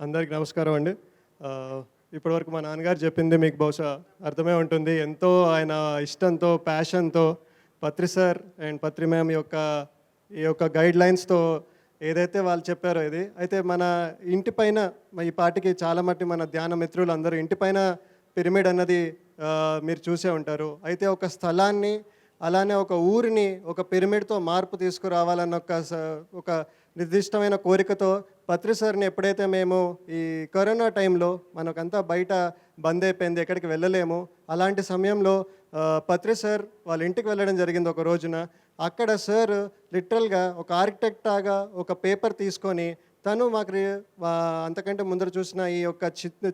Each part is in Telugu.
అందరికి నమస్కారం అండి. ఇప్పటివరకు మా నాన్నగారు చెప్పింది మీకు బహుశా అర్థమే ఉంటుంది. ఎంతో ఆయన ఇష్టంతో ప్యాషన్తో Patri sir and Patri ma'am యొక్క ఈ యొక్క గైడ్ లైన్స్తో ఏదైతే వాళ్ళు చెప్పారో ఇది. అయితే మన ఇంటి పైన ఈ పాటికి చాలా మట్టి మన ధ్యాన మిత్రులు అందరూ ఇంటి పైన పిరమిడ్ అన్నది మీరు చూసే ఉంటారు. అయితే ఒక స్థలాన్ని అలానే ఒక ఊరిని ఒక పిరమిడ్తో మార్పు తీసుకురావాలన్న ఒక స- ఒక నిర్దిష్టమైన కోరికతో పత్రి సార్ని ఎప్పుడైతే మేము ఈ కరోనా టైంలో మనకంతా బయట బంద్ అయిపోయింది ఎక్కడికి వెళ్ళలేము అలాంటి సమయంలో పత్రి సార్ వాళ్ళ ఇంటికి వెళ్ళడం జరిగింది ఒక రోజున. అక్కడ సార్ లిటరల్గా ఒక ఆర్కిటెక్ట్ లాగా ఒక పేపర్ తీసుకొని తను మాకు అంతకంటే ముందర చూసిన ఈ యొక్క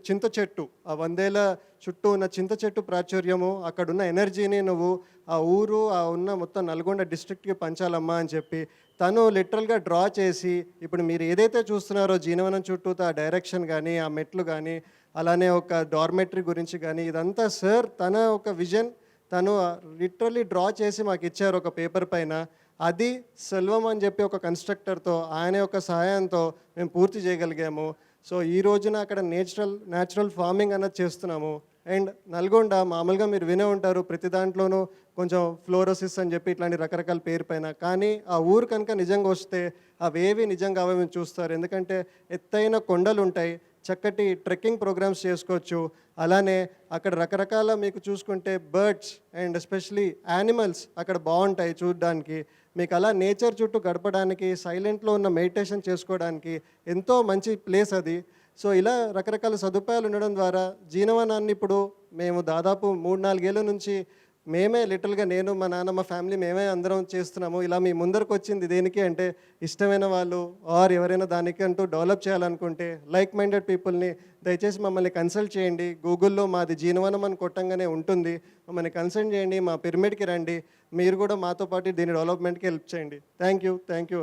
చింత చెట్టు ఆ వందేల చుట్టూ ఉన్న చింత చెట్టు ప్రాచుర్యము అక్కడ ఉన్న ఎనర్జీని నువ్వు ఆ ఊరు ఆ ఉన్న మొత్తం నల్గొండ డిస్ట్రిక్ట్కి పంచాలమ్మా అని చెప్పి తను లిటరల్గా డ్రా చేసి ఇప్పుడు మీరు ఏదైతే చూస్తున్నారో జీనవనం చుట్టూ ఆ డైరెక్షన్ కానీ ఆ మెట్లు కానీ అలానే ఒక డార్మెటరీ గురించి కానీ ఇదంతా సార్ తన ఒక విజన్ తను లిటరల్లీ డ్రా చేసి మాకు ఇచ్చారు ఒక పేపర్ పైన. అది సెల్వం అని చెప్పి ఒక కన్స్ట్రక్టర్తో ఆయన యొక్క సహాయంతో మేము పూర్తి చేయగలిగాము. సో ఈ రోజున అక్కడ నేచురల్ న్యాచురల్ ఫార్మింగ్ అన్నది చేస్తున్నాము. అండ్ నల్గొండ మామూలుగా మీరు వినే ఉంటారు ప్రతి దాంట్లోనూ కొంచెం ఫ్లోరోసిస్ అని చెప్పి ఇట్లాంటి రకరకాల పేరు పైన. కానీ ఆ ఊరు కనుక నిజంగా వస్తే అవేవి నిజంగా అవే మేము చూస్తారు. ఎందుకంటే ఎత్తైన కొండలు ఉంటాయి చక్కటి ట్రెక్కింగ్ ప్రోగ్రామ్స్ చేసుకోవచ్చు. అలానే అక్కడ రకరకాల మీకు చూసుకుంటే బర్డ్స్ అండ్ ఎస్పెషలీ యానిమల్స్ అక్కడ బాగుంటాయి చూడడానికి. మీకు అలా నేచర్ చుట్టూ గడపడానికి సైలెంట్లో ఉన్న మెడిటేషన్ చేసుకోవడానికి ఎంతో మంచి ప్లేస్ అది. సో ఇలా రకరకాల సదుపాయాలు ఉండడం ద్వారా జీవనాన్ని ఇప్పుడు మేము దాదాపు మూడు నాలుగేళ్ళ నుంచి మేమే లిటిల్గా నేను మా నాన్న మా ఫ్యామిలీ మేమే అందరం చేస్తున్నాము. ఇలా మీ ముందరకు వచ్చింది దేనికి అంటే ఇష్టమైన వాళ్ళు ఆర్ ఎవరైనా దానికి అంటూ డెవలప్ చేయాలనుకుంటే లైక్ మైండెడ్ పీపుల్ని దయచేసి మమ్మల్ని కన్సల్ట్ చేయండి. గూగుల్లో మాది జీనవనం అని కొట్టంగానే ఉంటుంది. మమ్మల్ని కన్సల్ట్ చేయండి మా పిరమిడ్కి రండి. మీరు కూడా మాతో పాటు దీని డెవలప్మెంట్కి హెల్ప్ చేయండి. Thank you thank you